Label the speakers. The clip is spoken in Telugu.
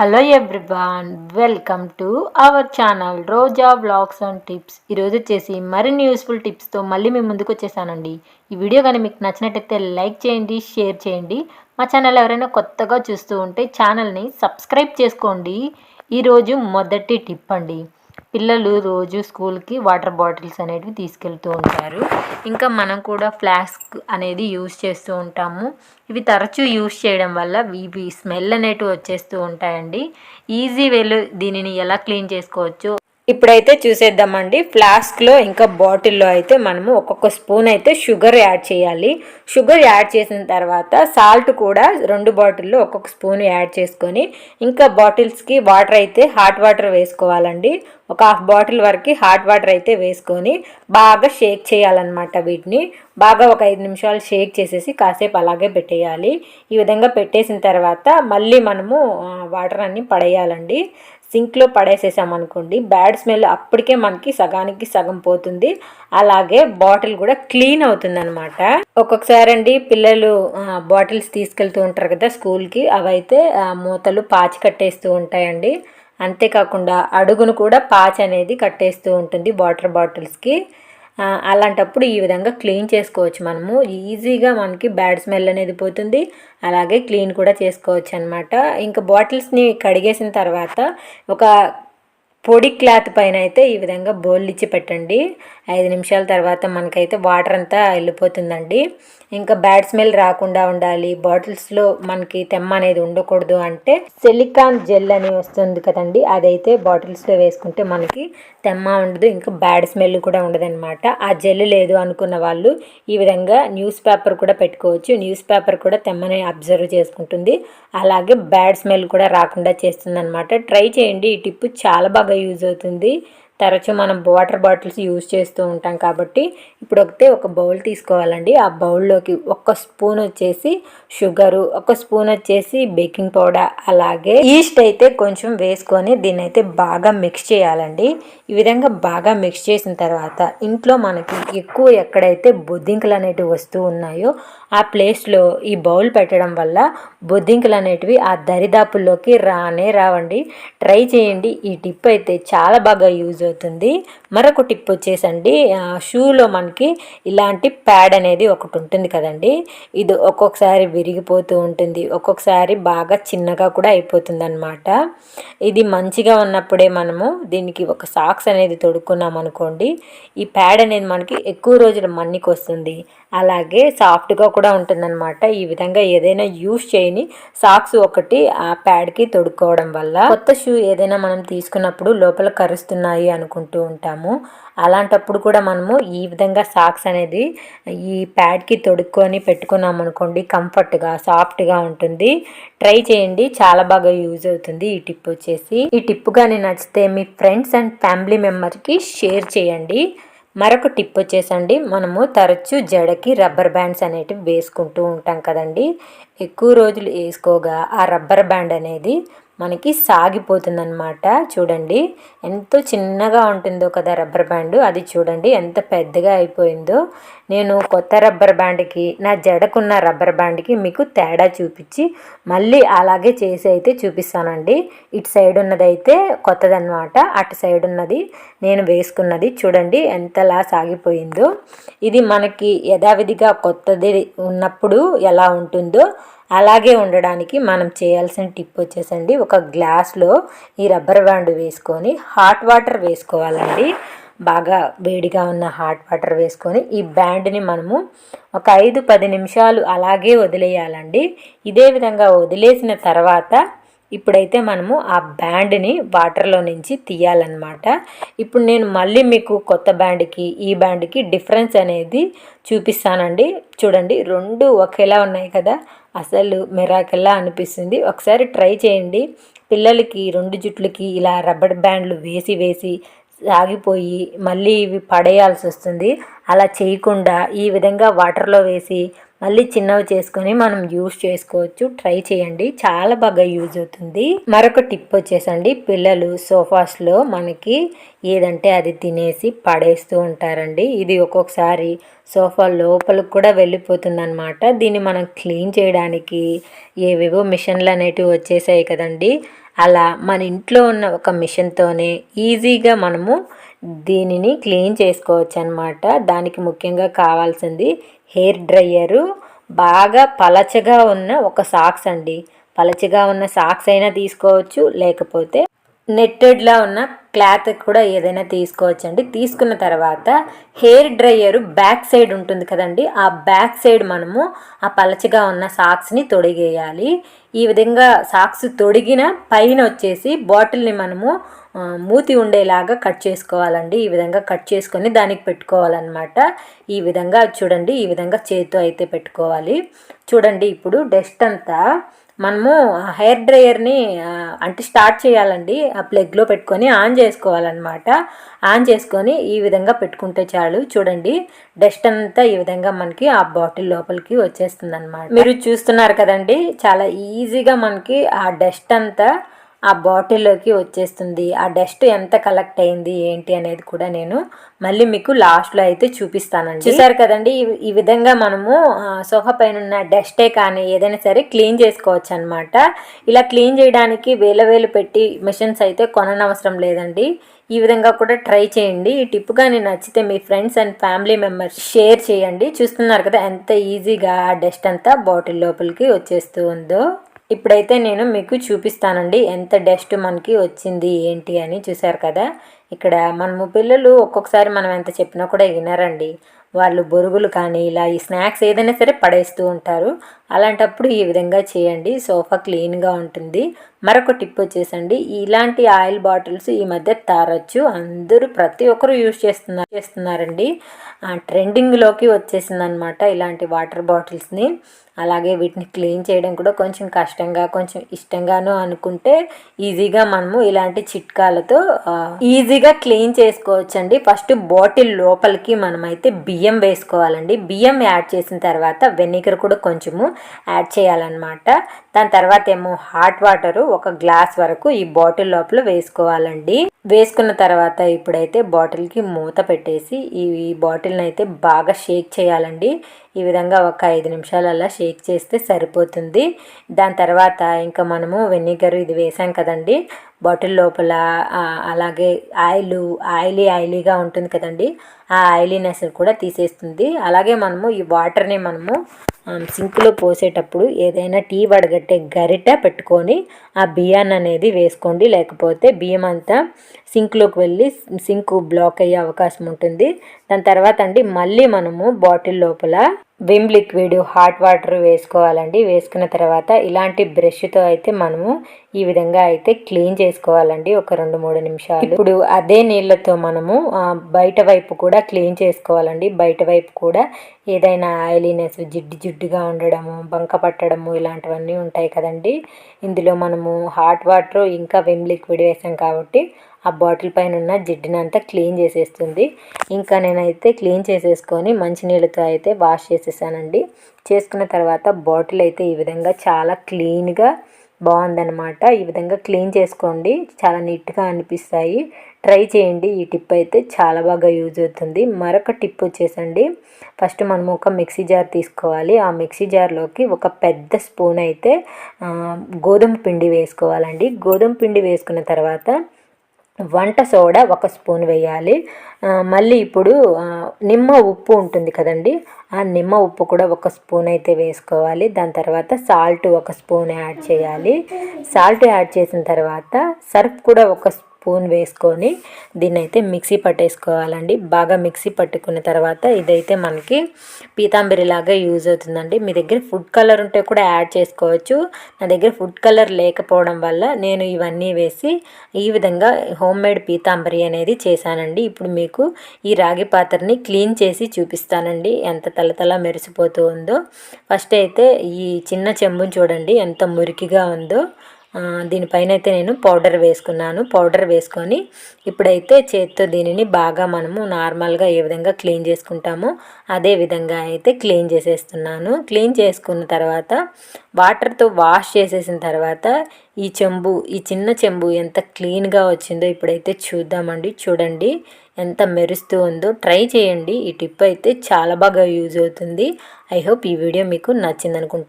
Speaker 1: Hello everyone welcome to our channel Roja blogs and tips. ఈరోజు వచ్చేసి మరిన్ని యూస్ఫుల్ టిప్స్తో మళ్ళీ మేము ముందుకు వచ్చేసానండి. ఈ వీడియో కానీ మీకు నచ్చినట్టయితే లైక్ చేయండి షేర్ చేయండి. మా ఛానల్ ఎవరైనా కొత్తగా చూస్తూ ఉంటే ఛానల్ని సబ్స్క్రైబ్ చేసుకోండి. ఈరోజు మొదటి టిప్ అండి. పిల్లలు రోజు స్కూల్కి వాటర్ బాటిల్స్ అనేవి తీసుకెళ్తూ ఉంటారు. ఇంకా మనం కూడా ఫ్లాస్క్ అనేది యూస్ చేస్తూ ఉంటాము. ఇవి తరచూ యూస్ చేయడం వల్ల ఇవి స్మెల్ అనేటివి వచ్చేస్తూ ఉంటాయండి. ఈజీ వేలు దీనిని ఎలా క్లీన్ చేసుకోవచ్చు? ఇప్పుడైతే చూసేద్దామండి. ఫ్లాస్క్లో ఇంకా బాటిల్లో అయితే మనము ఒక్కొక్క స్పూన్ అయితే షుగర్ యాడ్ చేయాలి. షుగర్ యాడ్ చేసిన తర్వాత సాల్ట్ కూడా రెండు బాటిల్లో ఒక్కొక్క స్పూన్ యాడ్ చేసుకొని ఇంకా బాటిల్స్కి వాటర్ అయితే హాట్ వాటర్ వేసుకోవాలండి. ఒక హాఫ్ బాటిల్ వరకు హాట్ వాటర్ అయితే వేసుకొని బాగా షేక్ చేయాలన్నమాట వీటిని. బాగా ఒక ఐదు నిమిషాలు షేక్ చేసేసి కాసేపు అలాగే పెట్టేయాలి. ఈ విధంగా పెట్టేసిన తర్వాత మళ్ళీ మనము వాటర్ అన్ని పడేయాలండి. సింక్లో పడేసేసామనుకోండి బ్యాడ్ స్మెల్ అప్పటికే మనకి సగానికి సగం పోతుంది. అలాగే బాటిల్ కూడా క్లీన్ అవుతుంది అనమాట ఒక్కొక్కసారి అండి పిల్లలు బాటిల్స్ తీసుకెళ్తూ ఉంటారు కదా స్కూల్కి అవైతే మూతలు పాచి కట్టేస్తూ ఉంటాయండి. అంతేకాకుండా అడుగును కూడా పాచి అనేది కట్టేస్తూ ఉంటుంది వాటర్ బాటిల్స్కి. అలాంటప్పుడు ఈ విధంగా క్లీన్ చేసుకోవచ్చు మనము. ఈజీగా మనకి బ్యాడ్ స్మెల్ అనేది పోతుంది. అలాగే క్లీన్ కూడా చేసుకోవచ్చు అనమాట ఇంకా బాటిల్స్ని కడిగేసిన తర్వాత ఒక పొడి క్లాత్ పైన అయితే ఈ విధంగా బౌల్ ఇచ్చి పెట్టండి. ఐదు నిమిషాల తర్వాత మనకైతే వాటర్ అంతా వెళ్ళిపోతుందండి. ఇంకా బ్యాడ్ స్మెల్ రాకుండా ఉండాలి. బాటిల్స్లో మనకి తెమ్మ అనేది ఉండకూడదు అంటే సిలికాన్ జెల్ అని వస్తుంది కదండి. అదైతే బాటిల్స్లో వేసుకుంటే మనకి తెమ్మ ఉండదు ఇంకా బ్యాడ్ స్మెల్ కూడా ఉండదన్నమాట. ఆ జెల్ లేదు అనుకున్న వాళ్ళు ఈ విధంగా న్యూస్ పేపర్ కూడా పెట్టుకోవచ్చు. న్యూస్ పేపర్ కూడా తెమ్మని అబ్జర్వ్ చేసుకుంటుంది. అలాగే బ్యాడ్ స్మెల్ కూడా రాకుండా చేస్తుంది అనమాట ట్రై చేయండి. ఈ టిప్ చాలా బాగా యూజ్ అవుతుంది. తరచూ మనం వాటర్ బాటిల్స్ యూజ్ చేస్తూ ఉంటాం కాబట్టి ఇప్పుడు ఒకటే ఒక బౌల్ తీసుకోవాలండి. ఆ బౌల్లోకి ఒక స్పూన్ వచ్చేసి షుగరు ఒక స్పూన్ వచ్చేసి బేకింగ్ పౌడర్ అలాగే ఈస్ట్ అయితే కొంచెం వేసుకొని దీన్ని అయితే బాగా మిక్స్ చేయాలండి. ఈ విధంగా బాగా మిక్స్ చేసిన తర్వాత ఇంట్లో మనకి ఎక్కువ ఎక్కడైతే బొద్దింకలు అనేటివి వస్తూ ఉన్నాయో ఆ ప్లేస్లో ఈ బౌల్ పెట్టడం వల్ల బొద్దింకలు అనేటివి ఆ దరిదాపుల్లోకి రానే రావండి. ట్రై చేయండి. ఈ టిప్ అయితే చాలా బాగా యూజ్ అవుతుంది మరొక టిప్ వచ్చేసండి షూలో మనకి ఇలాంటి ప్యాడ్ అనేది ఒకటి ఉంటుంది కదండి. ఇది ఒక్కొక్కసారి విరిగిపోతూ ఉంటుంది ఒక్కొక్కసారి బాగా చిన్నగా కూడా అయిపోతుంది అనమాట ఇది మంచిగా ఉన్నప్పుడే మనము దీనికి ఒక సాక్స్ అనేది తొడుక్కున్నాం అనుకోండి ఈ ప్యాడ్ అనేది మనకి ఎక్కువ రోజులు మన్నికి వస్తుంది అలాగే సాఫ్ట్గా కూడా ఉంటుందన్నమాట. ఈ విధంగా ఏదైనా యూస్ చేయని సాక్స్ ఒకటి ఆ ప్యాడ్కి తొడుక్కోవడం వల్ల కొత్త షూ ఏదైనా మనం తీసుకున్నప్పుడు లోపల కరుస్తున్నాయి అనుకుంటూ ఉంటాము. అలాంటప్పుడు కూడా మనము ఈ విధంగా సాక్స్ అనేది ఈ ప్యాడ్కి తొడుక్కొని పెట్టుకున్నాం అనుకోండి కంఫర్ట్గా సాఫ్ట్గా ఉంటుంది. ట్రై చేయండి చాలా బాగా యూజ్ అవుతుంది ఈ టిప్ వచ్చేసి. ఈ టిప్ కానీ నచ్చితే మీ ఫ్రెండ్స్ అండ్ ఫ్యామిలీ మెంబర్కి షేర్ చేయండి. మరొక టిప్ వచ్చేసండి. మనము తరచూ జడకి రబ్బర్ బ్యాండ్స్ అనేటివి వేసుకుంటూ ఉంటాం కదండి. ఎక్కువ రోజులు వేసుకోగా ఆ రబ్బర్ బ్యాండ్ అనేది మనకి సాగిపోతుందన్నమాట. చూడండి ఎంతో చిన్నగా ఉంటుందో కదా రబ్బర్ బ్యాండ్. అది చూడండి ఎంత పెద్దగా అయిపోయిందో. నేను కొత్త రబ్బర్ బ్యాండ్కి నా జడకున్న రబ్బర్ బ్యాండ్కి మీకు తేడా చూపించి మళ్ళీ అలాగే చేసి అయితే చూపిస్తానండి. ఇటు సైడ్ ఉన్నది అయితే కొత్తదన్నమాట అటు సైడ్ ఉన్నది నేను వేసుకున్నది. చూడండి ఎంతలా సాగిపోయిందో. ఇది మనకి యథావిధిగా కొత్తది ఉన్నప్పుడు ఎలా ఉంటుందో అలాగే ఉండడానికి మనం చేయాల్సిన టిప్ వచ్చేసండి. ఒక గ్లాస్లో ఈ రబ్బర్ బ్యాండ్ వేసుకొని హాట్ వాటర్ వేసుకోవాలండి. బాగా వేడిగా ఉన్న హాట్ వాటర్ వేసుకొని ఈ బ్యాండ్ని మనము ఒక ఐదు పది నిమిషాలు అలాగే వదిలేయాలండి. ఇదే విధంగా వదిలేసిన తర్వాత ఇప్పుడైతే మనము ఆ బ్యాండ్ని వాటర్లో నుంచి తీయాలన్నమాట. ఇప్పుడు నేను మళ్ళీ మీకు కొత్త బ్యాండ్కి ఈ బ్యాండ్కి డిఫరెన్స్ అనేది చూపిస్తానండి. చూడండి రెండు ఒకేలా ఉన్నాయి కదా. అసలు మెరాకెల్లా అనిపిస్తుంది. ఒకసారి ట్రై చేయండి. పిల్లలకి రెండు జుట్లకి ఇలా రబ్బర్ బ్యాండ్లు వేసి వేసి సాగిపోయి మళ్ళీ ఇవి పడేయాల్సి వస్తుంది. అలా చేయకుండా ఈ విధంగా వాటర్లో వేసి మళ్ళీ చిన్నవి చేసుకొని మనం యూస్ చేసుకోవచ్చు. ట్రై చేయండి. చాలా బాగా యూజ్ అవుతుంది. మరొక టిప్ వచ్చేసండి. పిల్లలు సోఫాస్లో మనకి ఏదంటే అది తినేసి పడేస్తూ ఉంటారండి. ఇది ఒక్కొక్కసారి సోఫా లోపలికి కూడా వెళ్ళిపోతుంది అనమాట దీన్ని మనం క్లీన్ చేయడానికి ఏవేవో మిషన్లు అనేటివి వచ్చేసాయి కదండి. అలా మన ఇంట్లో ఉన్న ఒక మిషన్తోనే ఈజీగా మనము దీనిని క్లీన్ చేసుకోవచ్చు అనమాట దానికి ముఖ్యంగా కావాల్సింది హెయిర్ డ్రయ్యరు బాగా పలచగా ఉన్న ఒక సాక్స్ అండి. పలచగా ఉన్న సాక్స్ అయినా తీసుకోవచ్చు లేకపోతే నెట్టెడ్లా ఉన్న క్లాత్ కూడా ఏదైనా తీసుకోవచ్చు అండి తీసుకున్న తర్వాత హెయిర్ డ్రయ్యర్ బ్యాక్ సైడ్ ఉంటుంది కదండి. ఆ బ్యాక్ సైడ్ మనము ఆ పలచగా ఉన్న సాక్స్ని తొడిగేయాలి. ఈ విధంగా సాక్స్ తొడిగిన పైన వచ్చేసి బాటిల్ని మనము మూతి ఉండేలాగా కట్ చేసుకోవాలండి. ఈ విధంగా కట్ చేసుకొని దానికి పెట్టుకోవాలన్నమాట. ఈ విధంగా చూడండి ఈ విధంగా చేతితో అయితే పెట్టుకోవాలి. చూడండి ఇప్పుడు డస్ట్ అంతా మనము ఆ హెయిర్ డ్రయర్ని అంటే స్టార్ట్ చేయాలండి. ఆ ప్లగ్లో పెట్టుకొని ఆన్ చేసుకోవాలన్నమాట. ఆన్ చేసుకొని ఈ విధంగా పెట్టుకుంటే చాలు. చూడండి డస్ట్ అంతా ఈ విధంగా మనకి ఆ బాటిల్ లోపలికి వచ్చేస్తుంది అనమాట మీరు చూస్తున్నారు కదండి చాలా ఈజీగా మనకి ఆ డస్ట్ అంతా ఆ బాటిల్లోకి వచ్చేస్తుంది. ఆ డస్ట్ ఎంత కలెక్ట్ అయింది ఏంటి అనేది కూడా నేను మళ్ళీ మీకు లాస్ట్లో అయితే చూపిస్తానండి. చూసారు కదండి? ఈ- విధంగా మనము సోఫా పైన ఉన్న డస్టే కానీ ఏదైనా సరే క్లీన్ చేసుకోవచ్చు అనమాట ఇలా క్లీన్ చేయడానికి వేల వేలు పెట్టి మిషన్స్ అయితే కొననవసరం లేదండి. ఈ విధంగా కూడా ట్రై చేయండి. ఈ టిప్ కానీ నచ్చితే మీ friends and family members share చేయండి. చూస్తున్నారు కదా ఎంత ఈజీగా ఆ డస్ట్ అంతా బాటిల్ లోపలికి వచ్చేస్తూ ఉందో. ఇప్పుడైతే నేను మీకు చూపిస్తానండి ఎంత డస్ట్ మనకి వచ్చింది ఏంటి అని చూసారు కదా? ఇక్కడ మనము పిల్లలు ఒక్కొక్కసారి మనం ఎంత చెప్పినా కూడా వినరండి. వాళ్ళు బొరుగులు కానీ ఇలా ఈ స్నాక్స్ ఏదైనా సరే పడేస్తూ ఉంటారు. అలాంటప్పుడు ఈ విధంగా చేయండి. సోఫా క్లీన్గా ఉంటుంది. మరొక టిప్ వచ్చేసండి. ఇలాంటి ఆయిల్ బాటిల్స్ ఈ మధ్య తారొచ్చు అందరూ ప్రతి ఒక్కరు యూజ్ చేస్తున్నారు చేస్తున్నారండి. ట్రెండింగ్లోకి వచ్చేసింది అనమాట ఇలాంటి వాటర్ బాటిల్స్ని. అలాగే వీటిని క్లీన్ చేయడం కూడా కొంచెం కష్టంగా కొంచెం ఇష్టంగాను అనుకుంటే ఈజీగా మనము ఇలాంటి చిట్కాలతో ఈజీగా క్లీన్ చేసుకోవచ్చండి. ఫస్ట్ బాటిల్ లోపలికి మనమైతే బియ్యం వేసుకోవాలండి. బియ్యం యాడ్ చేసిన తర్వాత వెనిగర్ కూడా కొంచెము యాడ్ చేయాలన్నమాట. దాని తర్వాత ఏమో హాట్ వాటరు ఒక గ్లాస్ వరకు ఈ బాటిల్ లోపల వేసుకోవాలండి. వేసుకున్న తర్వాత ఇప్పుడైతే బాటిల్కి మూత పెట్టేసి ఈ బాటిల్ని అయితే బాగా షేక్ చేయాలండి. ఈ విధంగా ఒక ఐదు నిమిషాలల్లా షేక్ చేస్తే సరిపోతుంది. దాని తర్వాత ఇంకా మనము వెనిగర్ ఇది వేసాం కదండి. బాటిల్ లోపల అలాగే ఆయిల్ ఆయిలీ ఆయిలీగా ఉంటుంది కదండి. ఆ ఆయిలీనెస్ కూడా తీసేస్తుంది. అలాగే మనము ఈ వాటర్ని మనము సింక్లో పోసేటప్పుడు ఏదైనా టీ వడగట్టే గరిట పెట్టుకొని ఆ బియ్యాన్ని అనేది వేసుకోండి. లేకపోతే బియ్యం అంతా సింక్లోకి వెళ్ళి సింక్ బ్లాక్ అయ్యే అవకాశం ఉంటుంది. దాని తర్వాత అండి మళ్ళీ మనము బాటిల్ లోపల విమ్ లిక్విడ్ హాట్ వాటర్ వేసుకోవాలండి. వేసుకున్న తర్వాత ఇలాంటి బ్రష్తో అయితే మనము ఈ విధంగా అయితే క్లీన్ చేసుకోవాలండి. ఒక రెండు మూడు నిమిషాలు. ఇప్పుడు అదే నీళ్ళతో మనము బయట వైపు కూడా క్లీన్ చేసుకోవాలండి. బయట వైపు కూడా ఏదైనా ఆయిలీనెస్ జిడ్డు జిడ్డుగా ఉండడము బంక పట్టడము ఇలాంటివన్నీ ఉంటాయి కదండి. ఇందులో మనము హాట్ వాటర్ ఇంకా విమ్ లిక్విడ్ వేసాం కాబట్టి ఆ బాటిల్ పైన ఉన్న జిడ్డునంతా క్లీన్ చేసేస్తుంది. ఇంకా నేనైతే క్లీన్ చేసేసుకొని మంచినీళ్ళతో అయితే వాష్ చేసేసానండి. చేసుకున్న తర్వాత బాటిల్ అయితే ఈ విధంగా చాలా క్లీన్గా బాగుందనమాట ఈ విధంగా క్లీన్ చేసుకోండి. చాలా నీట్గా అనిపిస్తాయి. ట్రై చేయండి. ఈ టిప్ అయితే చాలా బాగా యూజ్ అవుతుంది. మరొక టిప్ వచ్చేసండి. ఫస్ట్ మనం ఒక మిక్సీ జార్ తీసుకోవాలి. ఆ మిక్సీ జార్లోకి ఒక పెద్ద స్పూన్ అయితే గోధుమ పిండి వేసుకోవాలండి. గోధుమ పిండి వేసుకున్న తర్వాత వంట సోడా ఒక స్పూన్ వేయాలి. మళ్ళీ ఇప్పుడు నిమ్మ ఉప్పు ఉంటుంది కదండి ఆ నిమ్మ ఉప్పు కూడా ఒక స్పూన్ అయితే వేసుకోవాలి. దాని తర్వాత సాల్ట్ ఒక స్పూన్ యాడ్ చేయాలి. సాల్ట్ యాడ్ చేసిన తర్వాత సర్ఫ్ కూడా ఒక స్పూన్ స్పూన్ వేసుకొని దీన్ని అయితే మిక్సీ పట్టేసుకోవాలండి. బాగా మిక్సీ పట్టుకున్న తర్వాత ఇదైతే మనకి పీతాంబరి లాగా యూజ్ అవుతుందండి. మీ దగ్గర ఫుడ్ కలర్ ఉంటే కూడా యాడ్ చేసుకోవచ్చు. నా దగ్గర ఫుడ్ కలర్ లేకపోవడం వల్ల నేను ఇవన్నీ వేసి ఈ విధంగా హోమ్ మేడ్ పీతాంబరి అనేది చేశానండి. ఇప్పుడు మీకు ఈ రాగి పాత్రని క్లీన్ చేసి చూపిస్తానండి. ఎంత తలతల మెరిసిపోతూ ఉందో. ఫస్ట్ అయితే ఈ చిన్న చెంబుని చూడండి ఎంత మురికిగా ఉందో. దీనిపైన అయితే నేను పౌడర్ వేసుకున్నాను. పౌడర్ వేసుకొని ఇప్పుడైతే చేత్తో దీనిని బాగా మనము నార్మల్గా ఏ విధంగా క్లీన్ చేసుకుంటామో అదే విధంగా అయితే క్లీన్ చేసేస్తున్నాను. క్లీన్ చేసుకున్న తర్వాత వాటర్తో వాష్ చేసేసిన తర్వాత ఈ చెంబు ఈ చిన్న చెంబు ఎంత క్లీన్గా వచ్చిందో ఇప్పుడైతే చూద్దామండి. చూడండి ఎంత మెరుస్తూ ఉందో. ట్రై చేయండి. ఈ టిప్ అయితే చాలా బాగా యూజ్ అవుతుంది. ఐ హోప్ ఈ వీడియో మీకు నచ్చింది అనుకుంటున్నాను